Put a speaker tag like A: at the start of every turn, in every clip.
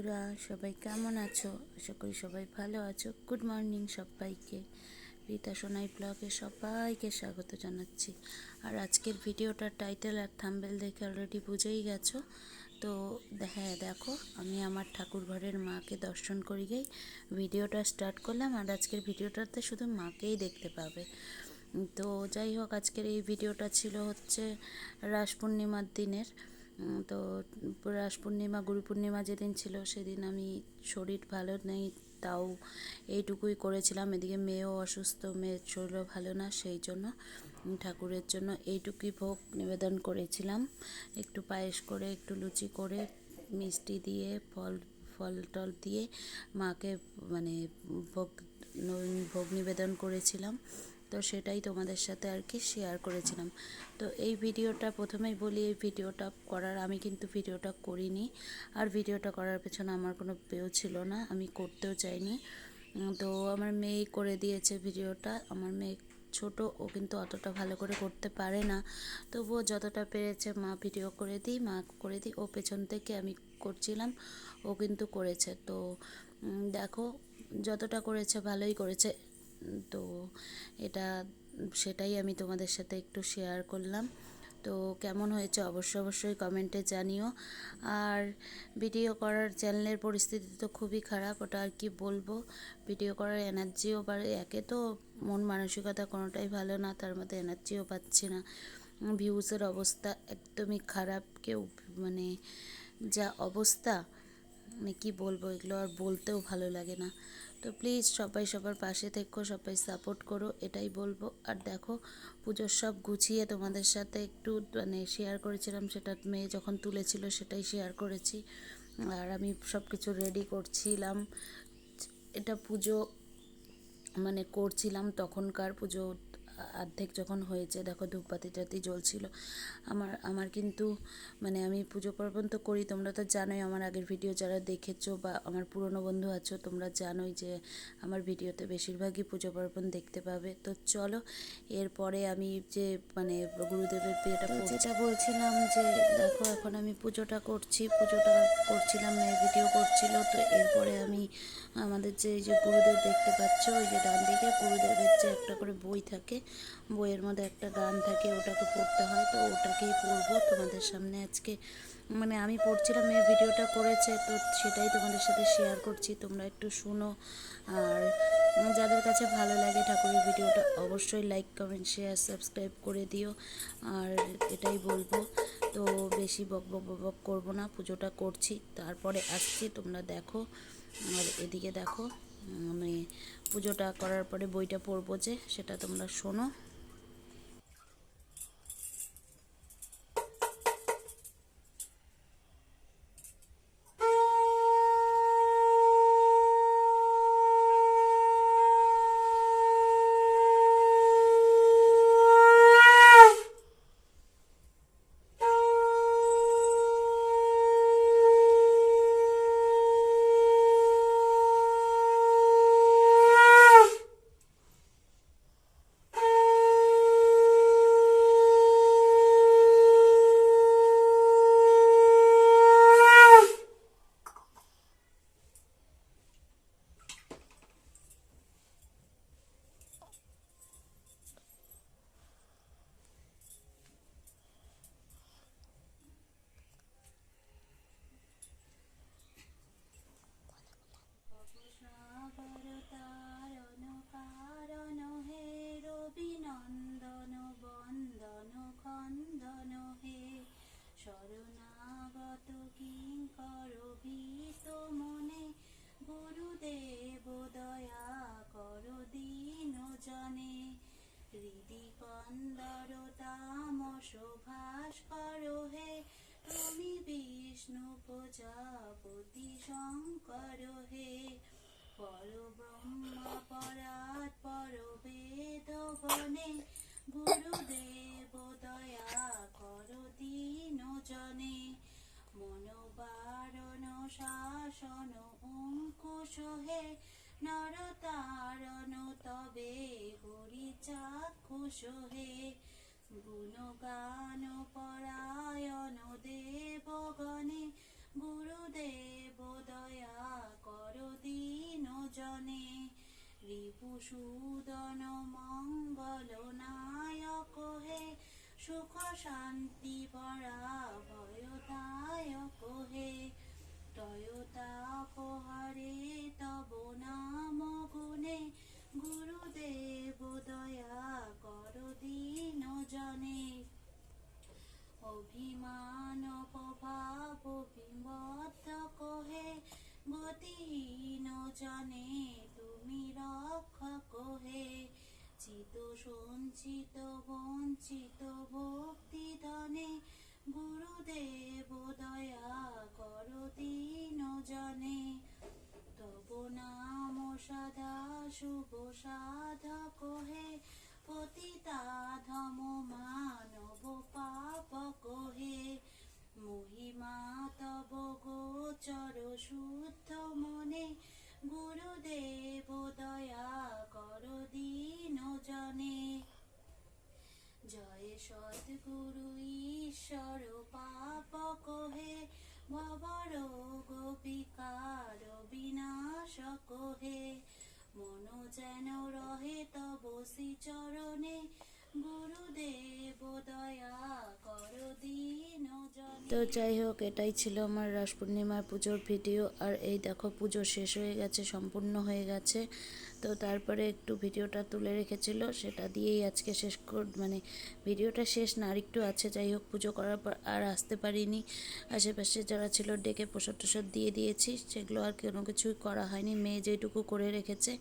A: বন্ধুরা, সবাই কেমন আছো? আশা করি সবাই ভালো আছো। গুড মর্নিং সবাইকে। রীতা সোনাই ব্লগে সবাইকে স্বাগত জানাচ্ছি। আর আজকের ভিডিওটার টাইটেল আর থাম্বেল দেখে অলরেডি বুঝেই গেছো। তো হ্যাঁ দেখো, আমি আমার ঠাকুর ঘরের মাকে দর্শন করি গিয়ে ভিডিওটা স্টার্ট করলাম। আর আজকের ভিডিওটাতে শুধু মাকেই দেখতে পাবে। তো যাই হোক, আজকের এই ভিডিওটা ছিল হচ্ছে রাস পূর্ণিমার দিনের। তো রাস পূর্ণিমা, গুরু পূর্ণিমা যেদিন ছিল সেদিন আমি শরীর ভালো নেই, তাও এইটুকুই করেছিলাম। এদিকে মেয়েও অসুস্থ, মেয়ের শরীরও ভালো না, সেই জন্য ঠাকুরের জন্য এইটুকুই ভোগ নিবেদন করেছিলাম। একটু পায়েস করে, একটু লুচি করে, মিষ্টি দিয়ে, ফল ফল টল দিয়ে মাকে মানে ভোগ ভোগ নিবেদন করেছিলাম। তো সেটাই তোমাদের সাথে আর কি শেয়ার করেছিলাম। তো এই ভিডিওটা প্রথমেই বলি, এই ভিডিওটা করার আমি কিন্তু ভিডিওটা করিনি। আর ভিডিওটা করার পেছনে আমার কোনো পেও ছিল না, আমি করতেও চাইনি। তো আমার মেয়েই করে দিয়েছে ভিডিওটা। আমার মেয়ে ছোট, ও কিন্তু অতটা ভালো করে করতে পারে না। তবুও যতটা পেরেছে মা ভিডিও করে দিই, মা করে দিই। ও পেছন থেকে আমি করছিলাম, ও কিন্তু করেছে। তো দেখো, যতটা করেছে ভালোই করেছে। তো এটা, সেটাই আমি তোমাদের সাথে একটু শেয়ার করলাম। তো কেমন হয়েছে অবশ্যই অবশ্যই কমেন্টে জানিও। আর ভিডিও করার চ্যানেলের পরিস্থিতি তো খুবই খারাপ, ওটা আর কি বলব? ভিডিও করার এনার্জিও বাড়ে, একে তো মন মানসিকতা কোনোটাই ভালো না, তার মধ্যে এনার্জিও পাচ্ছি না। ভিউজের অবস্থা একদমই খারাপ, কেউ মানে যা অবস্থা মানে কী বলব, এগুলো আর বলতেও ভালো লাগে না। তো প্লিজ সবাই সবার পাশে থেকো, সবাই সাপোর্ট করো, এটাই বলব। আর দেখো, পুজোর সব গুছিয়ে তোমাদের সাথে একটু মানে শেয়ার করেছিলাম, সেটা মেয়ে যখন তুলেছিল সেটাই শেয়ার করেছি। আর আমি সব কিছু রেডি করছিলাম। এটা পুজো মানে করছিলাম, তখনকার পুজো অর্ধেক যখন হয়েছে দেখো ধূপবাতি টাতি জ্বলছিল। আমার আমার কিন্তু মানে আমি পুজো পার্বণ তো করি তোমরা তো জানোই আমার আগের ভিডিও যারা দেখেছ বা আমার পুরনো বন্ধু আছো তোমরা জানোই যে আমার ভিডিওতে বেশিরভাগই পুজো পার্বণ দেখতে পাবে। তো চলো এরপরে আমি যে মানে গুরুদেবের বিয়েটা যেটা বলছিলাম যে দেখো এখন আমি পুজোটা করছি পুজোটা করছিলাম মেয়ে ভিডিও করছিল তো এরপরে আমি আমাদের যে এই যে গুরুদেব দেখতে পাচ্ছ ওই যে ডান দিকে গুরুদেবের যে একটা করে বই থাকে বইয়ের মধ্যে একটা গান থাকে, ওটাকে পড়তে হয়। তো ওটাকেই পড়ব তোমাদের সামনে আজকে। মানে আমি পড়ছিলাম, মেয়ে ভিডিওটা করেছে, তো সেটাই তোমাদের সাথে শেয়ার করছি। তোমরা একটু শুনো। আর যাদের কাছে ভালো লাগে ঠাকুরের ভিডিওটা, অবশ্যই লাইক কমেন্ট শেয়ার সাবস্ক্রাইব করে দিও। আর এটাই বলব, তো বেশি বক বক বক করব না, পুজোটা করছি। তারপরে আসছি তোমরা দেখো, আর এদিকে দেখো। আমি পুজোটা করার পরে বইটা পড়ব যে সেটা তোমরা শোনো।
B: সহে গুণগান পরায়ণ দেবগণে গুরুদেব দয়া কর দিন জনে। রিপুসূদন মঙ্গল নায়ক হে, সুখ শান্তি পরাভয়দায়ক হে। see গোপিকার বিনাশ হে মন যেন রহে তব চরণে। গুরুদেব দয়া কর দিন
A: তো যাই হোক, এটাই ছিল আমার রাস পূর্ণিমার পুজোর ভিডিও। আর এই দেখো, পুজো শেষ হয়ে গেছে, সম্পূর্ণ হয়ে গেছে। তো তারপরে একটু ভিডিওটা তুলে রেখেছিল, সেটা দিয়েই আজকে শেষ কর মানে ভিডিওটা শেষ না, আরেকটু আছে, যাই হোক পুজো করার পর আর আসতে পারিনি। আশেপাশে যারা ছিল ডেকে প্রসাদ টসাদ দিয়ে দিয়েছি, সেগুলো আর কোনো কিছুই করা হয়নি, মেয়ে যেটুকু করে রেখেছে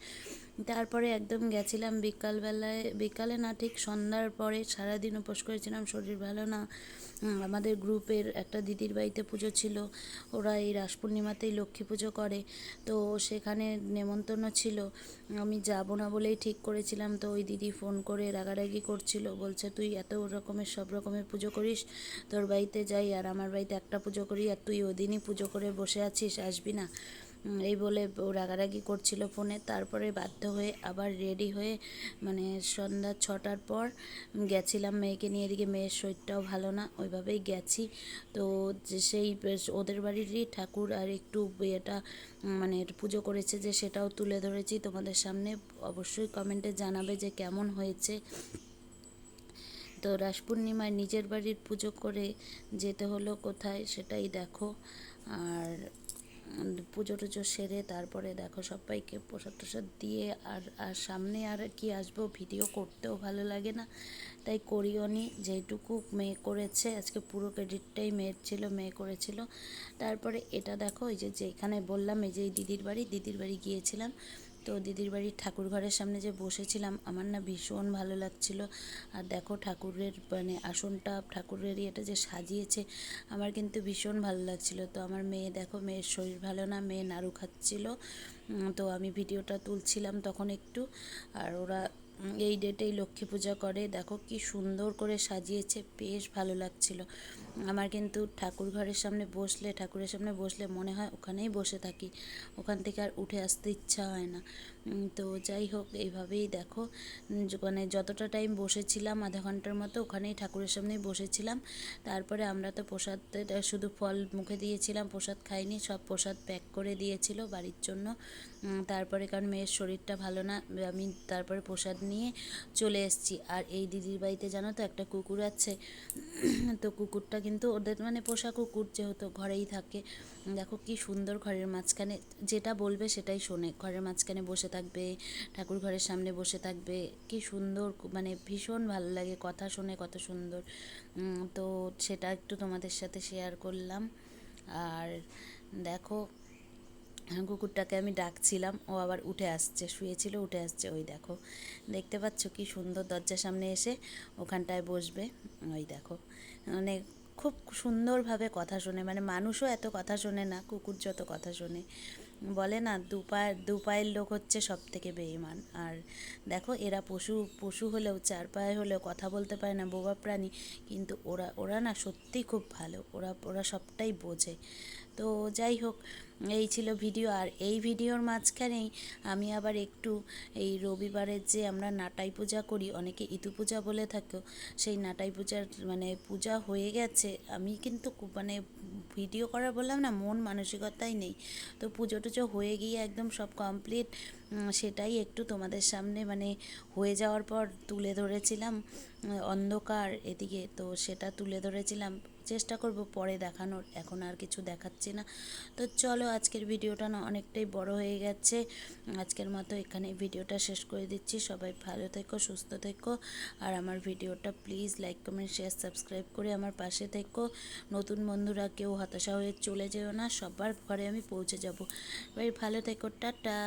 A: তারপরে একদম গেছিলাম বিকালবেলায়, বিকালে না ঠিক সন্ধ্যার পরে সারাদিন উপোস করেছিলাম, শরীর ভালো না। আমাদের গ্রুপের একটা দিদির বাড়িতে পুজো ছিল, ওরা এই রাস পূর্ণিমাতেই লক্ষ্মী পুজো করে, তো সেখানে নেমন্তন্ন ছিল। আমি যাব না বলেই ঠিক করেছিলাম, তো ওই দিদি ফোন করে রাগারাগি করছিল, বলছে, তুই এত রকমের সব রকমের পুজো করিস, তোর বাড়িতে যাই, আর আমার বাড়িতে একটা পুজো করি, আর তুই ওদিনই পুজো করে বসে আছিস, আসবি না? এই বলে রাগারাগি করছিল ফোনে। তারপরে বাধ্য হয়ে আবার রেডি হয়ে মানে সন্ধ্যা ছটার পর গেছিলাম মেয়েকে নিয়ে। এদিকে মেয়ের শরীরটাও ভালো না, ওইভাবেই গেছি। তো যে সেই ওদের বাড়িরই ঠাকুর আর একটু এটা মানে পুজো করেছে যে সেটাও তুলে ধরেছি। তোমাদের সামনে অবশ্যই কমেন্টে জানাবে যে কেমন হয়েছে। তো রাস পূর্ণিমায় নিজের বাড়ির পুজো করে যেতে হলো কোথায় সেটাই দেখো। আর পুজো টুজো সেরে তারপরে দেখো সবাইকে প্রসাদ টসাদ দিয়ে আর আর সামনে আর কি আসব ভিডিও করতেও ভালো লাগে না। তাই করিও নি, যেইটুকু মেয়ে করেছে, আজকে পুরো ক্রেডিটটাই মেয়ের ছিল, মেয়ে করেছিল। তারপরে এটা দেখো, ওই যে যেখানে বললাম, এই যে দিদির বাড়ি দিদির বাড়ি গিয়েছিলাম। তো দিদির বাড়ির ঠাকুর ঘরের সামনে যে বসেছিলাম, আমার না ভীষণ ভালো লাগছিল। আর দেখো ঠাকুরের মানে আসনটা ঠাকুরের ইয়েটা যে সাজিয়েছে, আমার কিন্তু ভীষণ ভালো লাগছিল। তো আমার মেয়ে দেখো, মেয়ের শরীর ভালো না, মেয়ে নাড়ু খাচ্ছিল। তো আমি ভিডিওটা তুলছিলাম তখন একটু। আর ওরা এই ডেটেই লক্ষ্মী পূজা করে। দেখো কি সুন্দর করে সাজিয়েছে, বেশ ভালো লাগছিল। আমার কিন্তু ঠাকুর ঘরের সামনে বসলে, ঠাকুরের সামনে বসলে মনে হয় ওখানেই বসে থাকি। ওখান থেকে আর উঠে আসতে ইচ্ছা হয় না। তো যাই হোক, এইভাবেই দেখো। মানে যতটা টাইম বসেছিলাম আধা ঘণ্টার মতো, ওখানেই ঠাকুরের সামনেই বসেছিলাম। তারপরে আমরা তো প্রসাদ শুধু ফল মুখে দিয়েছিলাম, প্রসাদ খাইনি, সব প্রসাদ প্যাক করে দিয়েছিল বাড়ির জন্য। তারপরে কারণ মেয়ের শরীরটা ভালো না আমি তারপরে প্রসাদ নিয়ে চলে এসেছি। আর এই দিদির বাড়িতে জানো তো একটা কুকুর আছে। তো কুকুরটা কিন্তু ওদের মানে পোষা কুকুর যেহেতু ঘরেই থাকে। দেখো কি সুন্দর ঘরের মাঝখানে, যেটা বলবে সেটাই শোনে। ঘরের মাঝখানে বসে থাকবে ঠাকুর ঘরের সামনে বসে থাকবে। কি সুন্দর মানে ভীষণ ভালো লাগে কথা শোনে, কত সুন্দর। তো সেটা একটু তোমাদের সাথে শেয়ার করলাম। আর দেখো, কুকুরটাকে আমি ডাকছিলাম, ও আবার উঠে আসছে, শুয়েছিল, উঠে আসছে, ওই দেখো। দেখতে পাচ্ছ কি সুন্দর দরজার সামনে এসে ওখানটায় বসবে, ওই দেখো। মানে খুব সুন্দরভাবে কথা শোনে মানে মানুষও এত কথা শোনে না, কুকুর যত কথা শোনে। বলে না দু পায়ের দু পায়ের লোক হচ্ছে সব থেকে বেইমান আর দেখো, এরা পশু পশু হলেও চার পায়ে হলেও কথা বলতে পারে না বোবা প্রাণী, কিন্তু ওরা ওরা না সত্যিই খুব ভালো। ওরা ওরা সবটাই বোঝে। তো যাই হোক, এই ছিল ভিডিও। আর এই ভিডিওর মাঝখানেই আমি আবার একটু এই রবিবারের যে আমরা নাটাই পূজা করি, অনেকে ইতু পূজা বলে থাকো সেই নাটাই পূজার মানে পূজা হয়ে গেছে। আমি কিন্তু মানে ভিডিও করার বললাম না, মন মানসিকতাই নেই। তো পুজো টুজো হয়ে গিয়ে একদম সব কমপ্লিট সেটাই একটু তোমাদের সামনে মানে হয়ে যাওয়ার পর তুলে ধরেছিলাম, অন্ধকার এদিকে, তো সেটা তুলে ধরেছিলাম। চেষ্টা করব পরে দেখানোর, এখন আর কিছু দেখাচ্ছি না। তো চলো আজকের ভিডিওটা না অনেকটাই বড় হয়ে গেছে। আজকের মতো এখানে ভিডিওটা শেষ করে দিচ্ছি। সবাই ভালো থেকো, সুস্থ থেকো। আর আমার ভিডিওটা please like, comment, share, subscribe করে আমার পাশে থেকো। নতুন বন্ধুরা কেউ হতাশা হয়ে চলে যেও না, সবার ঘরে আমি পৌঁছে যাব। এবার ভালো থেকো, টাটা।